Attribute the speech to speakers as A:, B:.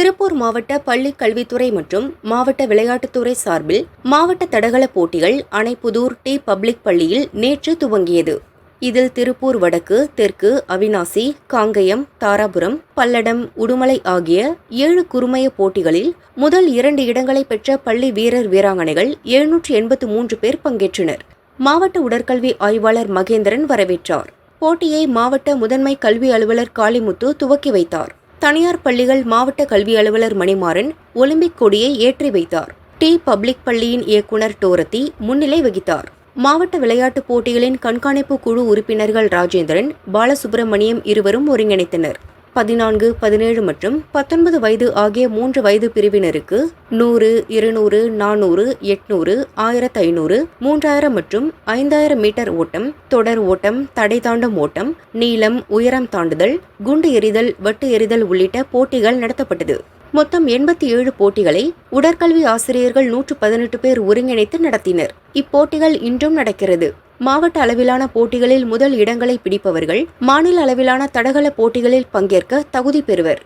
A: திருப்பூர் மாவட்ட பள்ளி கல்வித்துறை மற்றும் மாவட்ட விளையாட்டுத்துறை சார்பில் மாவட்ட தடகள போட்டிகள் அணைப்புதூர் டி பப்ளிக் பள்ளியில் நேற்று துவங்கியது. இதில் திருப்பூர் வடக்கு தெற்கு அவினாசி காங்கயம் தாராபுரம் பல்லடம் உடுமலை ஆகிய ஏழு குறுமைய போட்டிகளில் முதல் இரண்டு இடங்களை பெற்ற பள்ளி வீரர் வீராங்கனைகள் எழுநூற்று எண்பத்து மூன்று பேர் பங்கேற்றனர். மாவட்ட உடற்கல்வி ஆய்வாளர் மகேந்திரன் வரவேற்றார். போட்டியை மாவட்ட முதன்மை கல்வி அலுவலர் காளிமுத்து துவக்கி வைத்தார். தனியார் பள்ளிகள் மாவட்ட கல்வி அலுவலர் மணிமாறன் ஒலிம்பிக் கொடியை ஏற்றி வைத்தார். டி பப்ளிக் பள்ளியின் இயக்குனர் டோரத்தி முன்னிலை வகித்தார். மாவட்ட விளையாட்டுப் போட்டிகளின் கண்காணிப்பு குழு உறுப்பினர்கள் ராஜேந்திரன் பாலசுப்பிரமணியம் இருவரும் ஒருங்கிணைத்தனர். பதினான்கு பதினேழு மற்றும் பத்தொன்பது வயது ஆகிய மூன்று வயது பிரிவினருக்கு நூறு இருநூறு நானூறு எட்நூறு ஆயிரத்து ஐநூறு மூன்றாயிரம் மற்றும் ஐந்தாயிரம் மீட்டர் ஓட்டம் தொடர் ஓட்டம் தடை தாண்டும் ஓட்டம் நீளம் உயரம் தாண்டுதல் குண்டு எறிதல் வட்டு எறிதல் உள்ளிட்ட போட்டிகள் நடத்தப்பட்டது. மொத்தம் எண்பத்தி ஏழு போட்டிகளை உடற்கல்வி ஆசிரியர்கள் நூற்று பதினெட்டு பேர் ஒருங்கிணைத்து நடத்தினர். இப்போட்டிகள் இன்றும் நடக்கிறது. மாவட்ட அளவிலான போட்டிகளில் முதல் இடங்களை பிடிப்பவர்கள் மாநில அளவிலான தடகள போட்டிகளில் பங்கேற்க தகுதி பெறுவர்.